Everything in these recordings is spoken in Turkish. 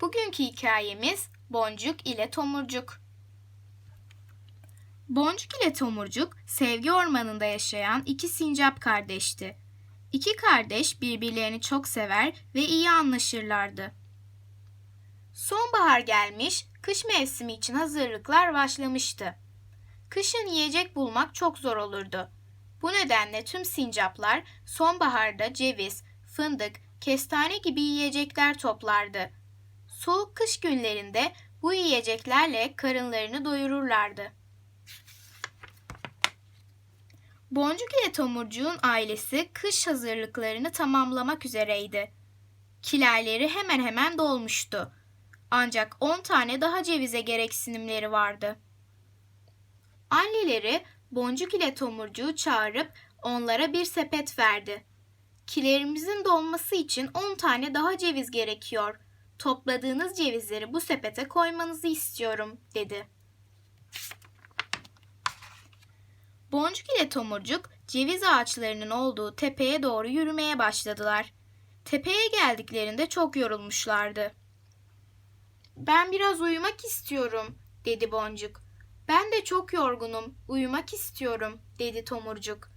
Bugünkü hikayemiz Boncuk ile Tomurcuk. Boncuk ile Tomurcuk sevgi ormanında yaşayan iki sincap kardeşti. İki kardeş birbirlerini çok sever ve iyi anlaşırlardı. Sonbahar gelmiş, kış mevsimi için hazırlıklar başlamıştı. Kışın yiyecek bulmak çok zor olurdu. Bu nedenle tüm sincaplar sonbaharda ceviz, fındık, kestane gibi yiyecekler toplardı. Soğuk kış günlerinde bu yiyeceklerle karınlarını doyururlardı. Boncuk ile Tomurcuğun ailesi kış hazırlıklarını tamamlamak üzereydi. Kilerleri hemen hemen dolmuştu. Ancak 10 tane daha cevize gereksinimleri vardı. Anneleri Boncuk ile Tomurcuğu çağırıp onlara bir sepet verdi. Kilerimizin dolması için 10 tane daha ceviz gerekiyor. Topladığınız cevizleri bu sepete koymanızı istiyorum, dedi. Boncuk ile Tomurcuk ceviz ağaçlarının olduğu tepeye doğru yürümeye başladılar. Tepeye geldiklerinde çok yorulmuşlardı. Ben biraz uyumak istiyorum, dedi Boncuk. Ben de çok yorgunum, uyumak istiyorum, dedi Tomurcuk.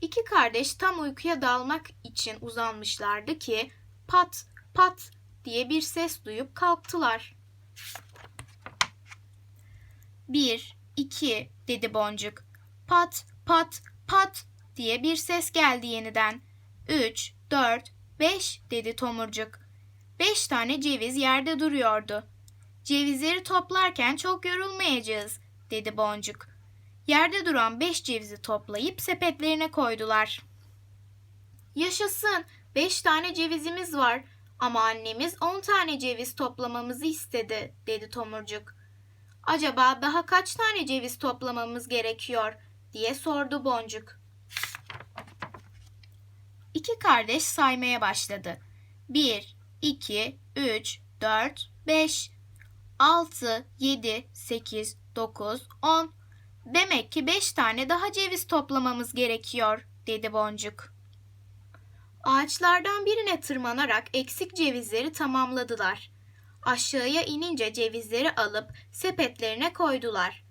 İki kardeş tam uykuya dalmak için uzanmışlardı ki pat pat diye bir ses duyup kalktılar. Bir, iki dedi Boncuk. Pat pat pat diye bir ses geldi yeniden. Üç, dört, beş dedi Tomurcuk. Beş tane ceviz yerde duruyordu. Cevizleri toplarken çok yorulmayacağız dedi Boncuk. Yerde duran beş cevizi toplayıp sepetlerine koydular. Yaşasın, beş tane cevizimiz var ama annemiz on tane ceviz toplamamızı istedi, dedi Tomurcuk. Acaba daha kaç tane ceviz toplamamız gerekiyor, diye sordu Boncuk. İki kardeş saymaya başladı. Bir, iki, üç, dört, beş, altı, yedi, sekiz, dokuz, on. Demek ki beş tane daha ceviz toplamamız gerekiyor, dedi Boncuk. Ağaçlardan birine tırmanarak eksik cevizleri tamamladılar. Aşağıya inince cevizleri alıp sepetlerine koydular.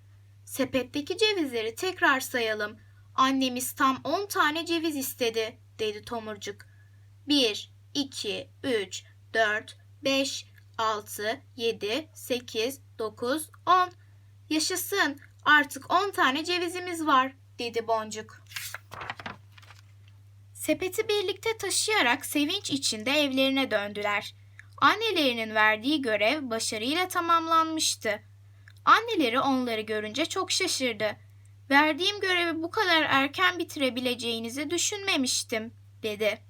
Sepetteki cevizleri tekrar sayalım. Annemiz tam on tane ceviz istedi, dedi Tomurcuk. Bir, iki, üç, dört, beş, altı, yedi, sekiz, dokuz, on. Yaşasın, artık on tane cevizimiz var, dedi Boncuk. Sepeti birlikte taşıyarak sevinç içinde evlerine döndüler. Annelerinin verdiği görev başarıyla tamamlanmıştı. Anneleri onları görünce çok şaşırdı. Verdiğim görevi bu kadar erken bitirebileceğinizi düşünmemiştim, dedi.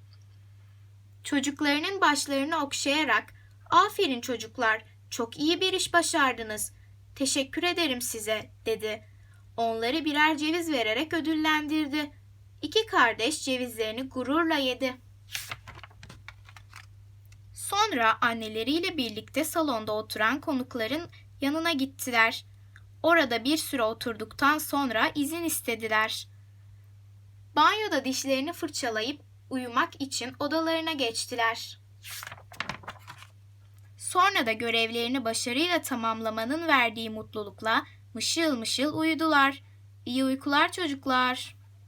Çocuklarının başlarını okşayarak, aferin çocuklar, çok iyi bir iş başardınız. Teşekkür ederim size, dedi. Onları birer ceviz vererek ödüllendirdi. İki kardeş cevizlerini gururla yedi. Sonra anneleriyle birlikte salonda oturan konukların yanına gittiler. Orada bir süre oturduktan sonra izin istediler. Banyoda dişlerini fırçalayıp uyumak için odalarına geçtiler. Sonra da görevlerini başarıyla tamamlamanın verdiği mutlulukla mışıl mışıl uyudular. İyi uykular çocuklar.